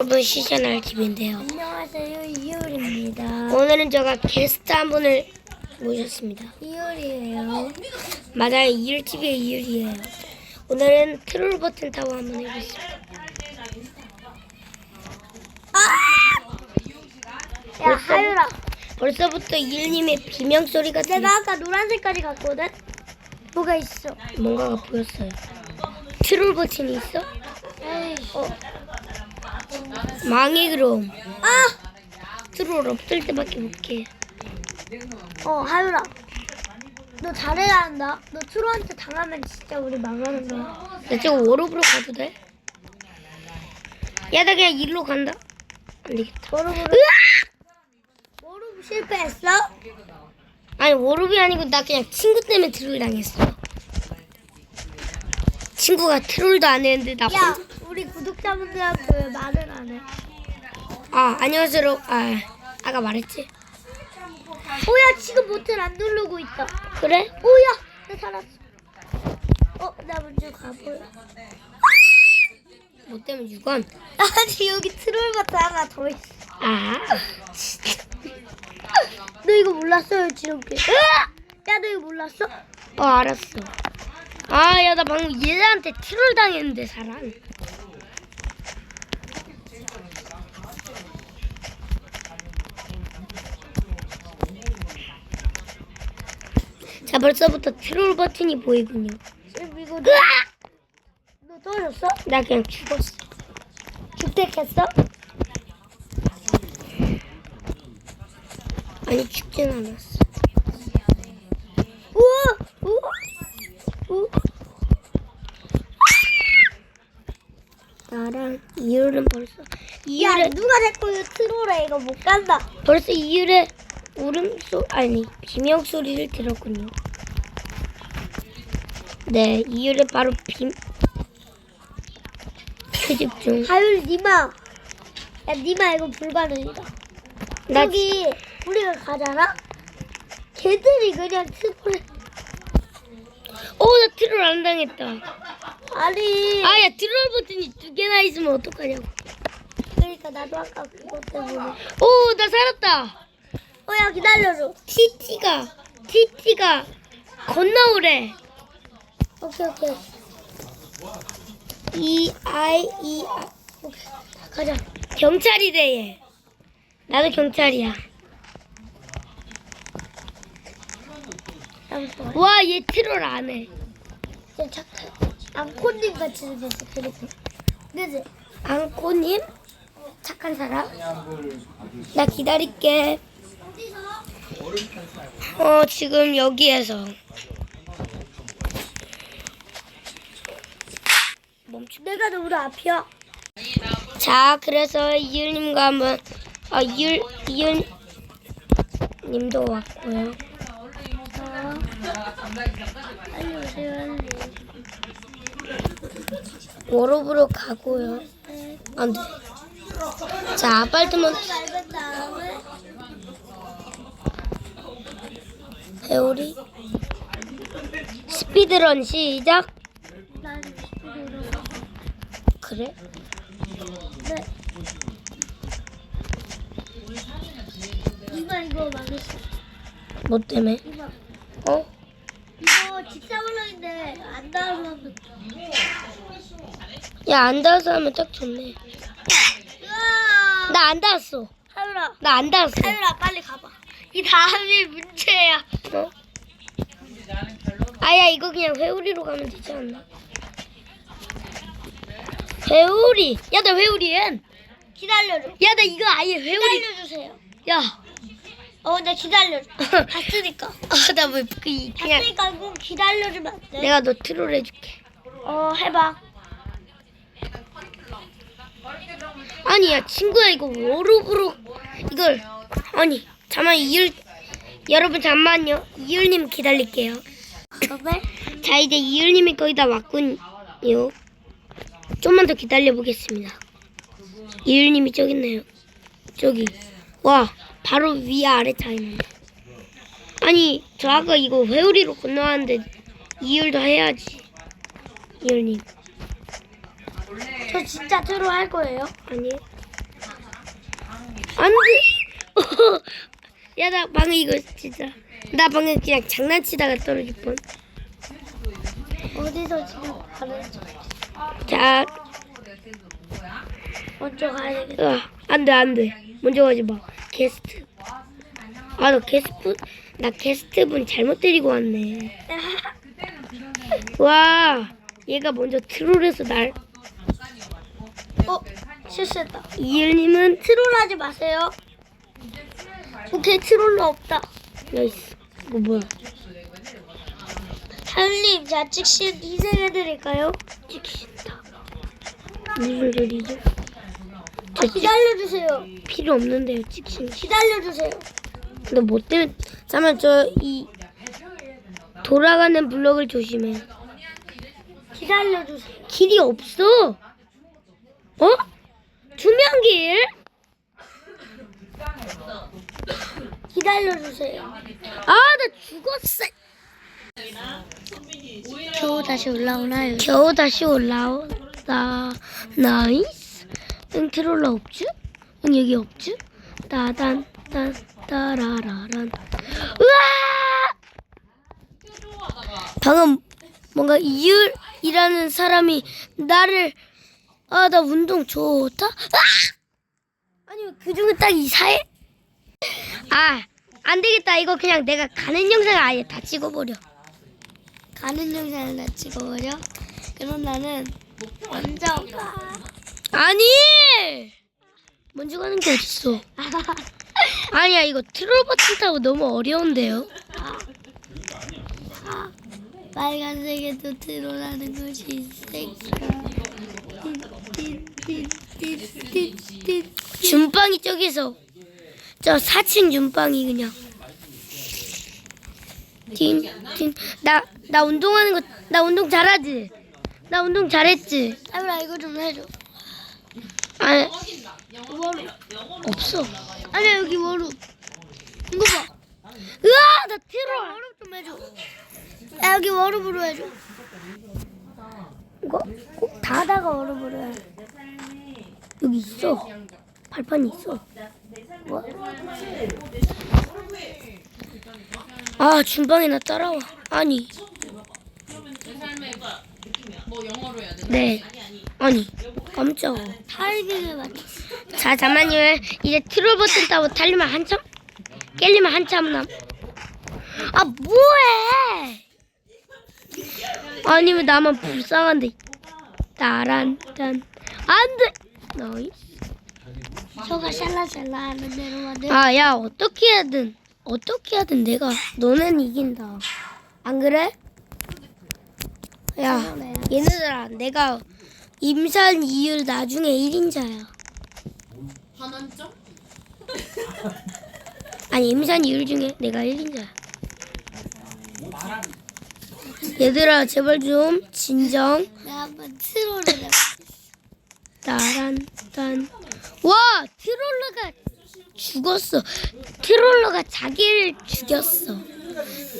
여러분 시즌알 TV인데요. 안녕하세요 이효리입니다. 오늘은 제가 게스트 한 분을 모셨습니다. 이효리예요. 맞아요, 이율 TV의 이율이에요. 오늘은 트롤 버튼 타워 한번 해보겠습니다. 야 하율아, 벌써부터 이율님의 비명 소리가 들리... 내가 아까 노란색까지 갔거든. 뭐가 있어? 뭔가가 보였어요. 트롤 버튼이 있어? 에이, 망해 그럼. 아, 트롤 없을 때밖에 못해. 어 하율아, 너 잘해야 한다. 너 트로한테 당하면 진짜 우리 망하는 거야. 나 지금 워룹으로 가도 돼? 야, 나 그냥 일로 간다. 안 되겠다. 워룹으로. 워룹 실패했어? 아니 워룹이 아니고 나 그냥 친구 때문에 트롤 당했어. 친구가 트롤도 안 했는데 나 야, 혼... 우리 구독자분들한테 왜 말을 안 해? 아 안녕하세요. 아 아까 말했지. 오야 지금 버튼 안 누르고 있다. 그래? 오야, 나 살았어. 어, 나 먼저 가볼래. 뭐 때문에 6원? 아니 여기 트롤 버튼 하나 더 있어. 아 너 이거 몰랐어요, 지름길? 야, 너 이거 몰랐어? 어 알았어. 아 야 나 방금 얘한테 트롤 당했는데 사람. 자 벌써부터 트롤 버튼이 보이군요. 지금 이거 너, 으악! 너 떨어졌어? 나 그냥 죽었어. 죽택했어? 아니 죽진 않았어. 우와! 우와! 우와! 나랑 이율은 벌써 야, 이율의 누가 자꾸 이거 트롤해? 이거 못 간다. 벌써 이율의 울음소 아니 비명 소리를 들었군요. 네, 이율의 바로 빔 그집 중. 하율 니마. 야, 니마 이거 불가능이다. 나 여기 우리가 가잖아? 걔들이 그냥 트롤 오, 어, 나 트롤 안 당했다. 아니. 아, 야 트롤 버튼이 두 개나 있으면 어떡하냐고. 그러니까 나도 아까 그것 때문에. 오, 나 살았다. 어, 야, 기다려줘. 티티가 티티가 건너오래. 오케이, 오케이. 이 아이 이 아. 오케이. 가자. 경찰이래 얘. 나도 경찰이야. 와, 얘 트롤 안 해. 진짜 착해. 앙코님 같이 생겼어, 그리고. 그지? 앙코님? 착한 사람? 나 기다릴게. 어, 지금 여기에서. 멈추. 내가 너무 앞이야. 자, 그래서 이율님과 한번, 아, 이율, 이율, 님도 왔고요. 어. 빨리 오세요, 빨리. 워롭으로 가고요. 안 돼. 자, 밟은 다음에 회오리. 스피드런 시작. 난 스피드로. 그래? 네. 이만 이거 망했어. 뭐 때문에? 이만. 어? 이거 직사블럭인데 안 닿으면 야, 안 닿아서 하면 딱 좋네. 나 안 닿았어. 하율아, 나 안 닿았어. 하율아 빨리 가봐. 이 다음이 문제야. 어? 아야, 이거 그냥 회오리로 가면 되지 않나? 회오리. 야, 나 회오리 엔. 기다려줘. 야, 나 이거 아예 회오리. 기다려주세요. 야. 어, 나 기다려줘. 봤으니까. 아, 나 왜, 그, 그냥. 봤으니까 꼭 기다려주면 안 돼? 내가 너 트롤 해줄게. 어, 해봐. 아니야 친구야 이거 워룹으로 이걸 아니 잠만 이율 여러분 잠만요 이율님 기다릴게요 정말? 자 이제 이율님이 거의 다 왔군요 좀만 더 기다려 보겠습니다 이율님이 저기 있네요 저기 와 바로 위 아래 차이는데 아니 저 아까 이거 회오리로 건너왔는데 이율도 해야지 이율님 저 진짜 트롤 할 거예요? 아니 안 돼. 야, 나 방금 이거 진짜. 나 방금 그냥 장난치다가 떨어질 뻔. 어디서 지금 가는 중? 자, 먼저 가야 되겠다. 으아, 안 돼, 안 돼. 먼저 가지 마. 게스트. 아, 너 게스트, 나 게스트 분 잘못 데리고 왔네. 와, 얘가 먼저 트롤해서 날. 어, 실수했다. 이일님은 트롤하지 마세요. 오케이, 트롤러 없다. 나이스. 이거 뭐야? 하윤님, 제가 즉시 희생해드릴까요? 찍힌다. 무슨 소리죠? 아, 기다려주세요. 필요 없는데요, 찍힌. 기다려주세요. 근데 뭐 때문에? 잠깐만, 저, 이, 돌아가는 블럭을 조심해. 기다려주세요. 길이 없어. 어? 투명길? 기다려주세요. 아, 나 죽었어. 겨우 다시 올라오나요? 겨우 다시 올라오다. 나이스. 응, 트롤러 없지? 응, 여기 없지? 따단, 딴, 따라라란. 으아! 방금 뭔가 이율이라는 사람이 나를, 아, 나 운동 좋다? 아! 아니, 그 중에 딱 이사해? 아, 안 되겠다. 이거 그냥 내가 가는 영상 아예 다 찍어버려. 가는 영상을 나 찍어버려. 그럼 나는 먼저 가. 아니! 먼저 가는 게 어딨어. 아니야, 이거 트롤 버튼 타고 너무 어려운데요? 빨간색에도 트롤하는 것이 있을까? 준빵이 저기서. 저 4층 준빵이 그냥. 띵, 띵. 나, 나 운동하는 거, 나 운동 잘하지? 나 운동 잘했지? 아브라 이거 좀 해줘. 아, 워루. 없어. 아니야 여기 워루. 이거 봐. 으아! 나 트롤! 워루 좀 해줘. 야 여기 워루브로 해줘. 이거 꼭 닫아가 얼어버려. 여기 있어. 발판이 있어. 뭐? 아, 준방에 나 따라와. 아니. 네. 아니. 깜짝아. 타이밍을 맞춰. 자, 잠만요. 이제 트롤 버튼 따고 달리면 한참? 깰리면 한참 남. 아, 뭐해? 아니면 나만 불쌍한데. 따란, 딴. 안 돼! 너이. 저가 샬라샬라 하는 대로 만들. 아, 야, 어떻게 하든, 어떻게 하든 내가, 너는 이긴다. 안 그래? 야, 얘네들아, 내가 임산 이율 나중에 1인자야. 반환점? 아니, 임산 이율 중에 내가 1인자야. 얘들아, 제발 좀, 진정. 내가 한번 트롤을 해봐. 따란, 딴. 와, 트롤러가 죽었어. 트롤러가 자기를 죽였어.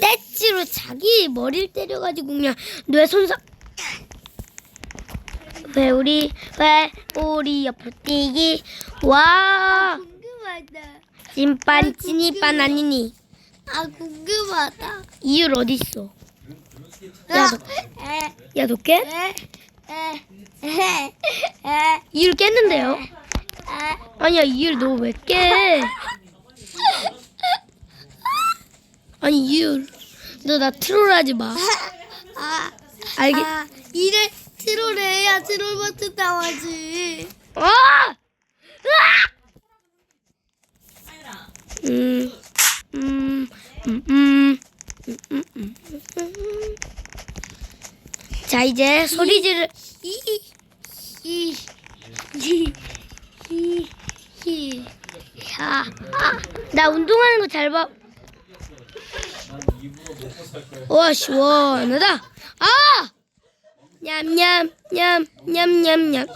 떼찌로 자기 머리를 때려가지고 그냥 뇌 손상. 왜 우리 왜 우리 옆으로 뛰기 와 궁금하다. 찐빤 찐이빤 아니니 아 궁금하다. 이율 어디 있어? 야, 너, 에, 야, 너 깨? 에, 에, 에, 에, 이율 깼는데요? 에. 아니야, 이율 너 왜 깨? 아니, 이율. 너 나 트롤하지 마. 아, 알겠? 아, 이래 트롤 해야 트롤 버튼 나와지. 아! 으아! 음, 음, 음, 음, 음, 음, 음, 음. 자, 이제 소리 지르. 이, 이, 이, 이, 이. 야, 아, 나 운동하는 거 잘 봐. 와, 시원하다. 아! 냠냠, 냠, 냠 냠 냠.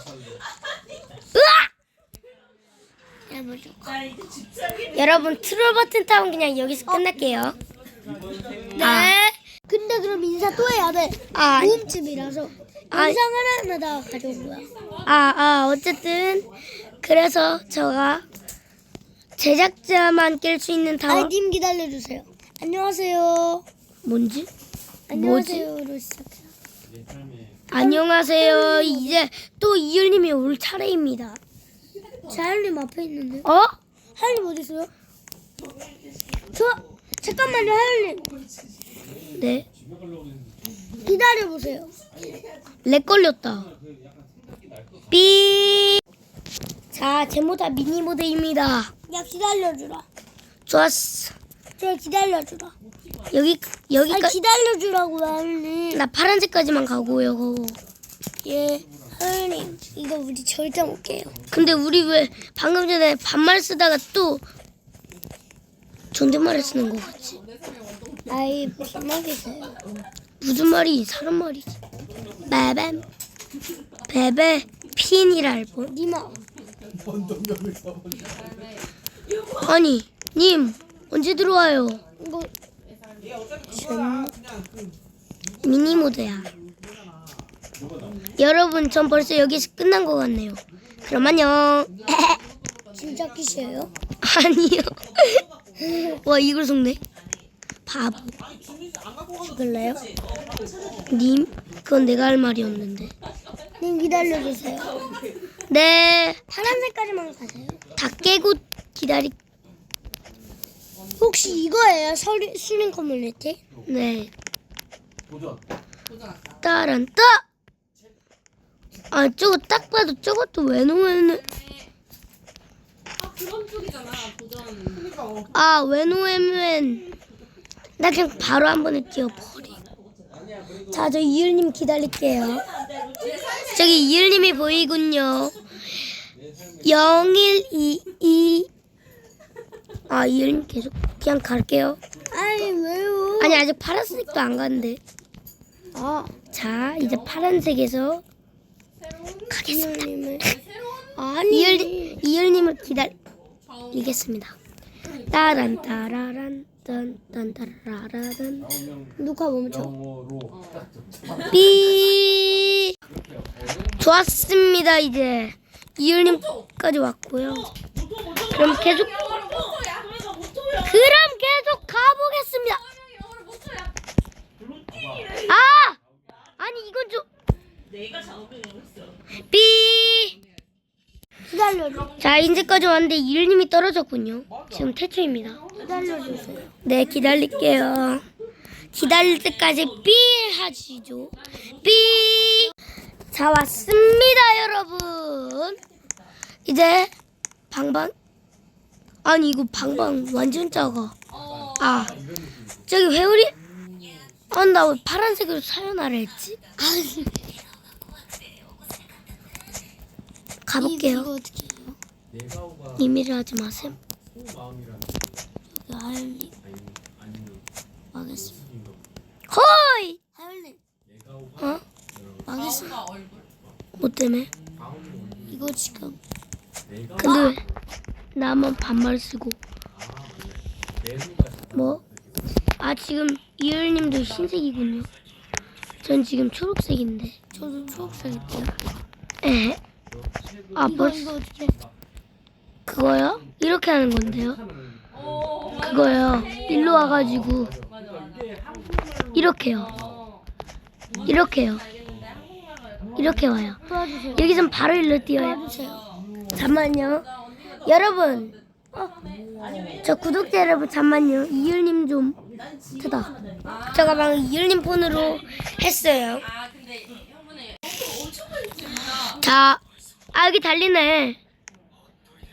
으아! 해보죠. 여러분, 트롤 버튼 타면 그냥 여기서 끝낼게요. 네. 아. 근데 그럼 인사 또 해야 돼. 아, 모음집이라서. 아. 인상을 하나 다 가져온 거야. 아, 아, 어쨌든, 그래서 제가 제작자만 깰수 있는 타워 아니 님 기다려주세요. 안녕하세요. 뭔지? 안녕하세요로 시작해요. 안녕하세요. 이제 또 이율님이 올 차례입니다. 자연님 앞에 있는데. 어? 하연님 어디 있어요? 저 잠깐만요 하연님 네. 기다려 보세요. 렉 걸렸다. 삐. 자, 제모다 미니 모드입니다. 야 기다려주라. 좋았어. 저 기다려주라. 여기 여기까지 기다려주라고 하연님. 나 파란색까지만 가고요. 예 하연님 이거 우리 절대 못 깨요. 근데 우리 왜 방금 전에 반말 쓰다가 또 존댓말을 쓰는 거 같지? 아이 무슨 말이세요? 무슨 말이 사람 말이지? 베베 베베 핀이랄 뻔. 니마 아니 님 언제 들어와요? 이거 미니 모드야. 여러분 전 벌써 여기서 끝난 것 같네요. 그럼 안녕. 진짜 끼시에요? 아니요. 와 이걸 속네. 바보. 죽을래요? 님 그건 내가 할 말이었는데. 님 기다려주세요. 네. 파란색까지만 가세요. 다 깨고 기다리. 혹시 이거예요? 서리, 수능 커뮤니티? 네. 따란 따. 아 저거 딱 봐도 저것도 왜 놓으면 아 그런 쪽이잖아 도전. 아왜 놓으면 나 그냥 바로 한 번에 뛰어버리. 자, 저 이율님 기다릴게요. 저기 이율님이 보이군요. 0122 아, 이율님 계속 그냥 갈게요. 아니 왜요? 아니, 아직 파란색도 안 갔는데. 아 자, 이제 파란색에서 가겠습니다. 아니 이율, 이율님을 기다리겠습니다. 따란 따라란 딴딴 따라라란 누가 멈춰? 삐 좋았습니다 이제 이율님까지 왔고요. 그럼 계속 그럼 계속 가보겠습니다. 아! 아니 이건 좀 삐! 기다려줘. 자 이제까지 왔는데 이율님이 떨어졌군요. 지금 태초입니다. 기다려주세요. 네 기다릴게요. 기다릴 때까지 삐 하시죠. 삐 자 왔습니다 여러분. 이제 방방? 아니 이거 방방 완전 작아. 아 저기 회오리? 아나 왜 파란색으로 사연하라 했지? 가볼게요? 이미를 하지 마세요. 여기 하연님. 망했어. 호이 하연님. 어? 망했어. 뭐 때문에 이거 지금 근데 왜 나만 반말 쓰고 뭐? 아 지금 이율님도 흰색이군요. 전 지금 초록색인데. 저도 초록색인데요. 에? 아 이거 벌써 이거 어떻게? 그거요? 이렇게 하는 건데요. 그거요. 일로 와가지고 이렇게요. 이렇게요. 이렇게 와요. 도와주세요. 여기선 바로 일로 뛰어요. 도와주세요. 잠만요. 여러분. 저 구독자 여러분 잠만요. 이율님 좀 트다. 제가 방금 이율님 폰으로 했어요. 자, 아 여기 달리네.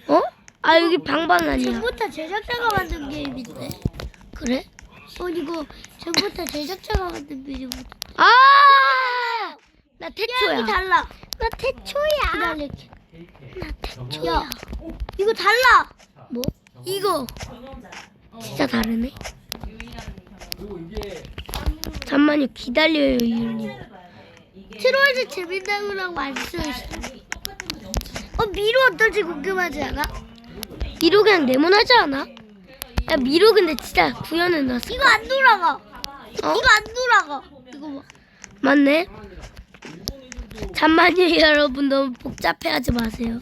어? 아 여기 방방 아니야. 전부터 제작자가 만든 게임인데. 그래? 어 이거 전부터 제작자가 만든 게임인데. 아! 나 태초야. 달라. 나 태초야. 기다릴게. 나 태초야. 이거 달라. 뭐? 이거 진짜 다르네. 잠만요. 기다려요, 이율님. 트롤즈 재밌다고 안 쓰였어. 어 미로 어떨지 궁금하지 않아? 미로 그냥 네모나지 않아? 야 미로 근데 진짜 구현해 놨어. 이거 안 돌아가. 어? 이거 안 돌아가. 이거 봐. 맞네. 잠만요 여러분 너무 복잡해하지 마세요.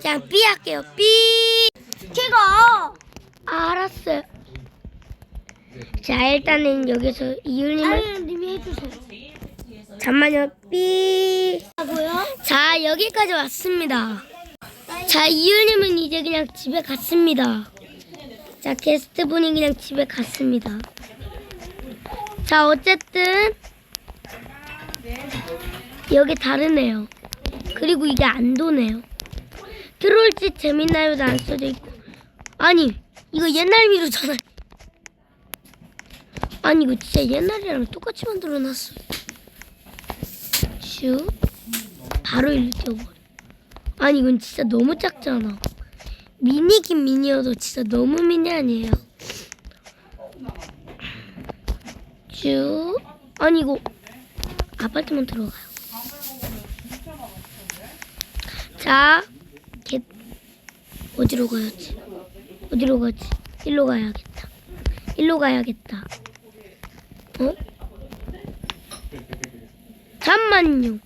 그냥 삐 할게요. 삐. 어떻게 가? 아, 알았어요. 자, 일단은 여기서 이율님을 하율님이 해주세요. 잠만요. 삐. 하고요. 자, 여기까지 왔습니다. 자, 이율님은 이제 그냥 집에 갔습니다. 자, 게스트 분이 그냥 집에 갔습니다. 자, 어쨌든 여기 다르네요. 그리고 이게 안 도네요. 들어올지 재밌나요도 안 써져 있고. 아니, 이거 옛날 미루잖아요. 아니, 이거 진짜 옛날이랑 똑같이 만들어놨어요. 슈. 바로 일로 뛰어버려. 아니 이건 진짜 너무 작잖아. 미니긴 미니여도 진짜 너무 미니 아니에요? 쭉. 아니 이거 아파트만 들어가 개 어디로 가야지? 어디로 가지? 일로 가야겠다. 일로 가야겠다. 어? 잠만요.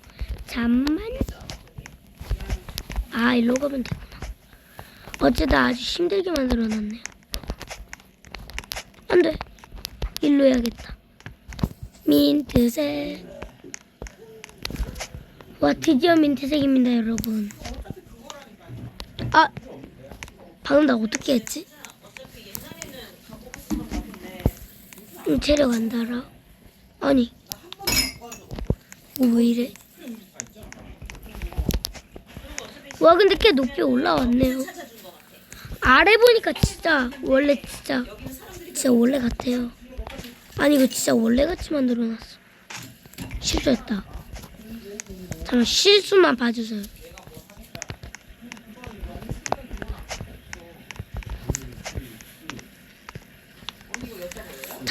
잠만. 아, 일로 가면 되구나. 어쩌다 아주 힘들게 만들어놨네요. 안 돼. 일로 해야겠다. 민트색. 와, 드디어 민트색입니다, 여러분. 아, 방금 나 어떻게 했지? 음, 체력 안 달아. 아니. 어, 왜 이래? 와 근데 꽤 높이 올라왔네요. 아래 보니까 진짜 원래 진짜 진짜 원래 같아요. 아니 이거 진짜 원래 같이 만들어놨어. 실수했다. 잠깐 실수만 봐주세요.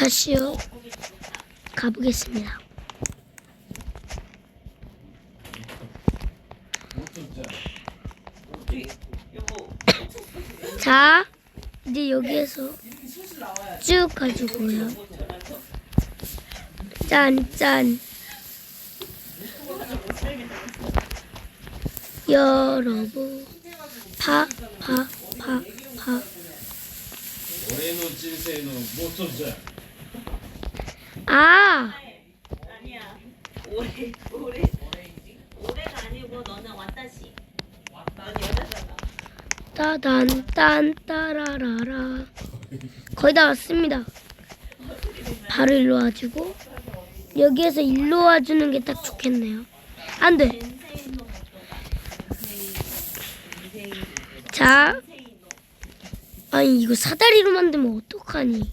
다시요. 가보겠습니다. 자, 이제 여기에서 쭉 가지고요. 짠, 짠. 여러분, 파, 파, 파, 파. 俺の人生のモットーじゃ 아, 아니야. 넌 여자잖아. 따단, 딴, 따라라라. 거의 다 왔습니다. 바로 일로 와주고, 여기에서 일로 와주는 게 딱 좋겠네요. 안 돼. 자. 아니, 이거 사다리로 만들면 어떡하니?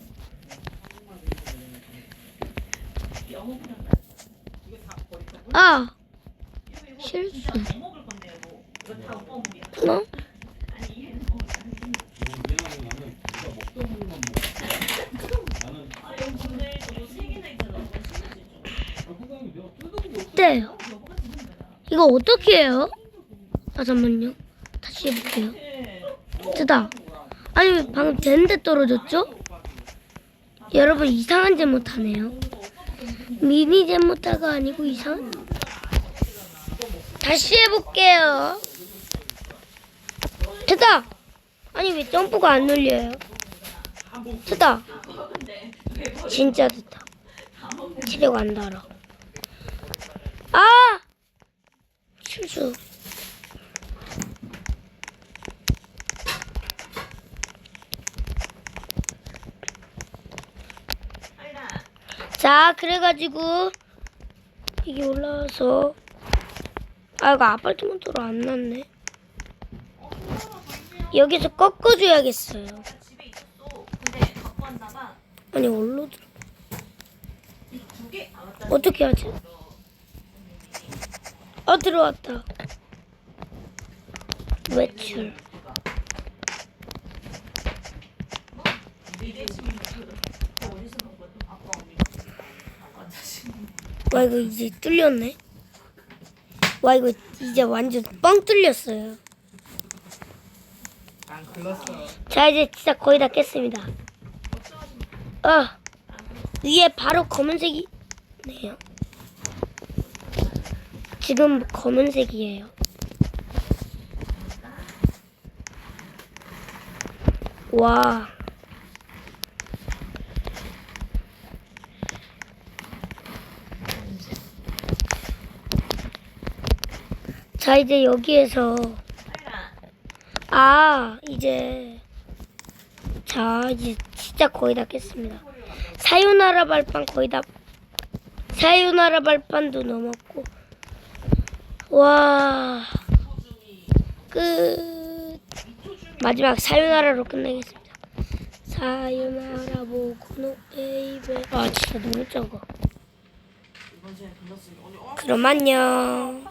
아! 실수. 어? 네. 이거 어떻게 해요? 아 잠만요. 다시 해볼게요. 됐다. 아니 왜 방금 되는데 떨어졌죠? 여러분 이상한 제못하네요. 미니 제못하가 아니고 이상. 다시 해볼게요. 됐다. 아니 왜 점프가 안 눌려요? 됐다. 진짜 됐다. 체력 안 달아. 아! 실수. 자, 그래가지고 이게 올라와서 아 이거 아파트만 도로 안 났네. 여기서 꺾어줘야겠어요. 아니 얼로 들어. 어떻게 하지? 어 들어왔다. 외출. 와 이거 이제 뚫렸네. 와 이거 이제 완전 뻥 뚫렸어요. 자 이제 진짜 거의 다 깼습니다. 아 위에 바로 검은색이 네요. 지금 검은색이에요. 와. 자, 이제 여기에서. 아, 이제, 자, 이제 진짜 거의 다 깼습니다. 사요나라 발판 거의 다, 사요나라 발판도 넘었고, 와, 끝. 마지막 사요나라로 끝내겠습니다. 사요나라 보고노 에이베. 아, 진짜 너무 적어. 그럼 안녕.